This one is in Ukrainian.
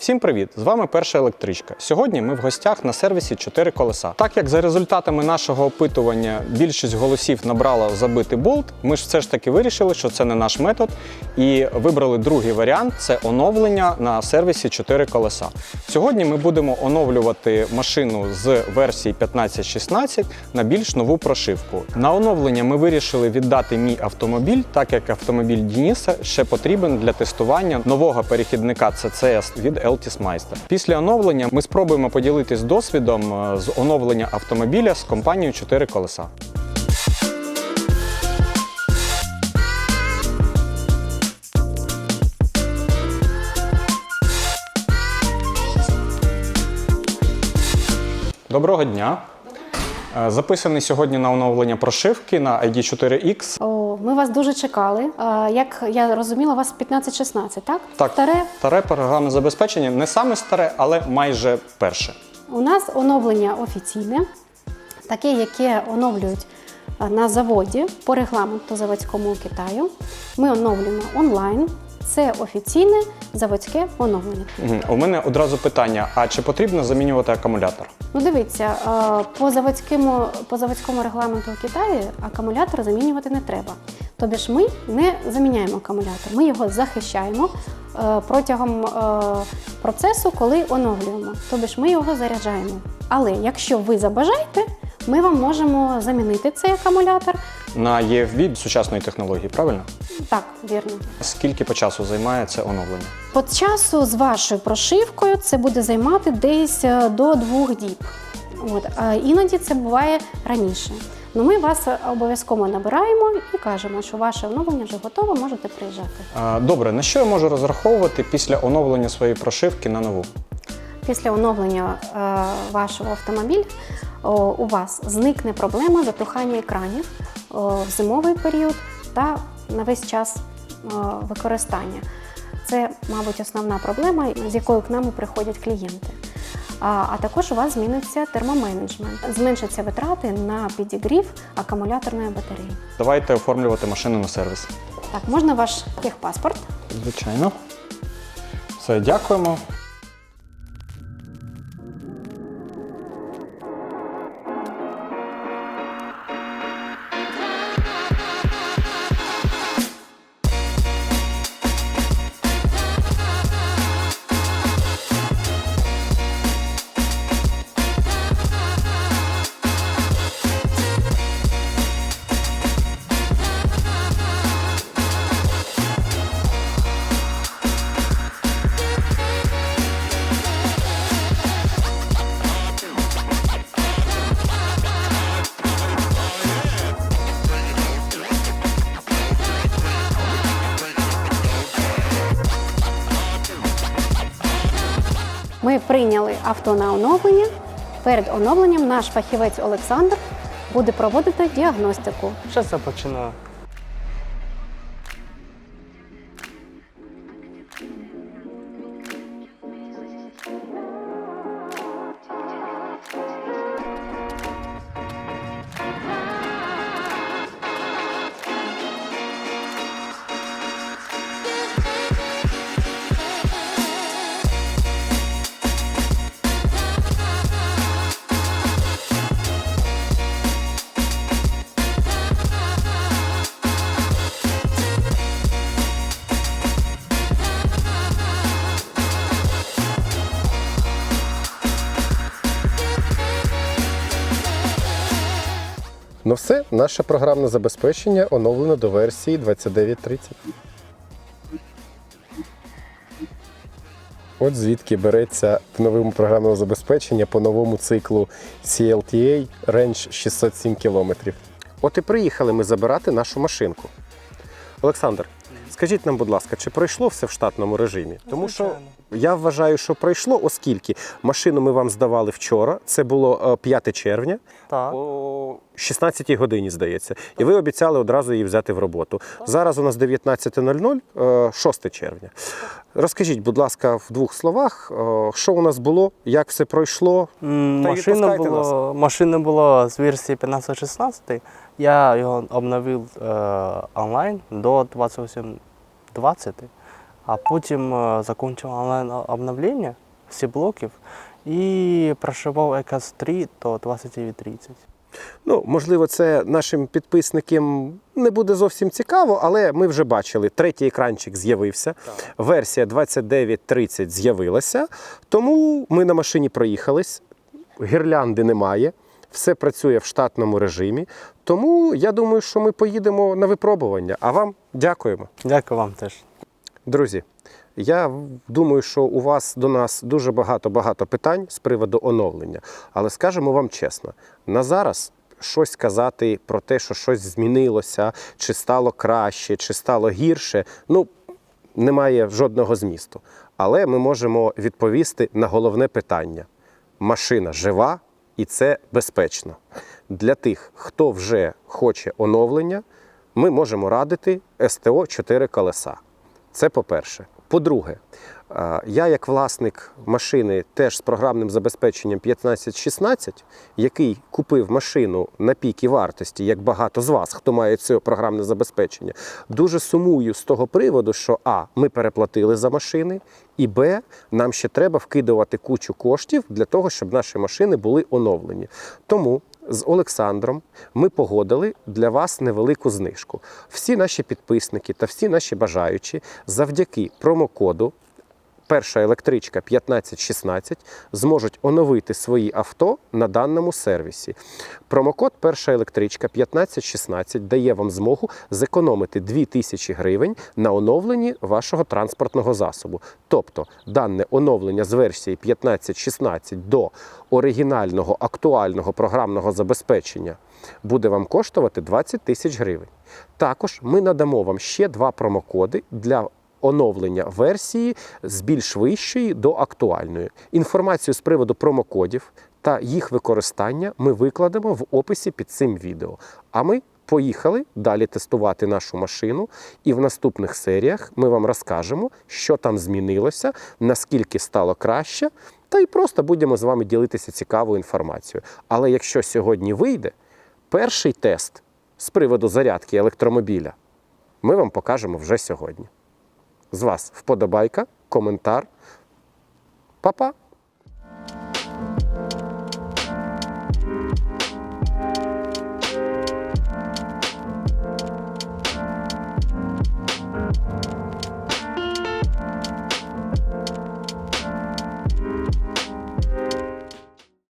Всім привіт! З вами перша електричка. Сьогодні ми в гостях на сервісі 4 колеса. Так як за результатами нашого опитування більшість голосів набрала забити болт, ми ж все ж таки вирішили, що це не наш метод, і вибрали другий варіант це оновлення на сервісі 4 колеса. Сьогодні ми будемо оновлювати машину з версії 15.16 на більш нову прошивку. На оновлення ми вирішили віддати мій автомобіль, так як автомобіль Дініса ще потрібен для тестування нового перехідника CCS від Altis Meister. Після оновлення ми спробуємо поділитись досвідом е, з оновлення автомобіля з компанією 4 колеса. Доброго дня! Е, Записаний сьогодні на оновлення прошивки на ID4X. О, ми вас дуже чекали. Як я розуміла, у вас 15-16, так? Так, Старе. старе програмне забезпечення не саме старе, але майже перше. У нас оновлення офіційне, таке, яке оновлюють на заводі по регламенту заводському Китаю. Ми оновлюємо онлайн. Це офіційне заводське оновлення. У мене одразу питання: а чи потрібно замінювати акумулятор? Ну, дивіться, по заводському, по заводському регламенту в Китаї акумулятор замінювати не треба. Тобі ж ми не заміняємо акумулятор, ми його захищаємо е, протягом е, процесу, коли оновлюємо. Тобі ж ми його заряджаємо. Але якщо ви забажаєте, ми вам можемо замінити цей акумулятор. На EFB сучасної технології, правильно? Так, вірно. Скільки по часу займає це оновлення? По часу з вашою прошивкою це буде займати десь е, до двох діб. От. А іноді це буває раніше. Ну, ми вас обов'язково набираємо і кажемо, що ваше оновлення вже готове, можете приїжджати. Добре, на що я можу розраховувати після оновлення своєї прошивки на нову? Після оновлення е, вашого автомобіля у вас зникне проблема затухання екранів в зимовий період та на весь час використання. Це, мабуть, основна проблема, з якою к нам приходять клієнти. А, а також у вас зміниться термоменеджмент, зменшаться витрати на підігрів акумуляторної батареї. Давайте оформлювати машину на сервіс. Так, можна ваш техпаспорт? Звичайно. Все, дякуємо. Ми прийняли авто на оновлення. Перед оновленням наш фахівець Олександр буде проводити діагностику. Зараз я починаю. Ну все, наше програмне забезпечення оновлено до версії 2930. От звідки береться в новому програмному забезпечення по новому циклу CLTA Range 607 км. От і приїхали ми забирати нашу машинку. Олександр, скажіть нам, будь ласка, чи пройшло все в штатному режимі? Тому що. Я вважаю, що пройшло, оскільки машину ми вам здавали вчора, це було е, 5 червня. Так. О 16 годині, здається. І ви обіцяли одразу її взяти в роботу. Зараз у нас 19.00, е, 6 червня. Розкажіть, будь ласка, в двох словах, е, що у нас було, як все пройшло. М, Та Машина відпускайте було, машина була з версії 15.16. Я його обновив е, онлайн до 28.20. А потім е, закінчив онлайн обновлення всі блоків і прошивав ECAS 3 до 29.30. Ну, можливо, це нашим підписникам не буде зовсім цікаво, але ми вже бачили, третій екранчик з'явився, версія 29.30 з'явилася. Тому ми на машині проїхались, гірлянди немає, все працює в штатному режимі. Тому я думаю, що ми поїдемо на випробування. А вам дякуємо. Дякую вам теж. Друзі, я думаю, що у вас до нас дуже багато-багато питань з приводу оновлення. Але скажемо вам чесно, на зараз щось казати про те, що щось змінилося, чи стало краще, чи стало гірше, ну немає жодного змісту. Але ми можемо відповісти на головне питання: машина жива і це безпечно. Для тих, хто вже хоче оновлення, ми можемо радити СТО 4 колеса. Це по-перше. По-друге, я як власник машини теж з програмним забезпеченням 1516, який купив машину на піки вартості, як багато з вас, хто має це програмне забезпечення, дуже сумую з того приводу, що А, ми переплатили за машини, і Б, нам ще треба вкидувати кучу коштів для того, щоб наші машини були оновлені. Тому з Олександром ми погодили для вас невелику знижку. Всі наші підписники та всі наші бажаючі завдяки промокоду перша електричка 1516 зможуть оновити свої авто на даному сервісі. Промокод перша електричка 1516 дає вам змогу зекономити 2000 гривень на оновленні вашого транспортного засобу. Тобто дане оновлення з версії 1516 до оригінального актуального програмного забезпечення буде вам коштувати 20 тисяч гривень. Також ми надамо вам ще два промокоди для оновлення версії з більш вищої до актуальної. Інформацію з приводу промокодів та їх використання ми викладемо в описі під цим відео. А ми поїхали далі тестувати нашу машину, і в наступних серіях ми вам розкажемо, що там змінилося, наскільки стало краще, та й просто будемо з вами ділитися цікавою інформацією. Але якщо сьогодні вийде, перший тест з приводу зарядки електромобіля ми вам покажемо вже сьогодні. З вас вподобайка, коментар. Па-па!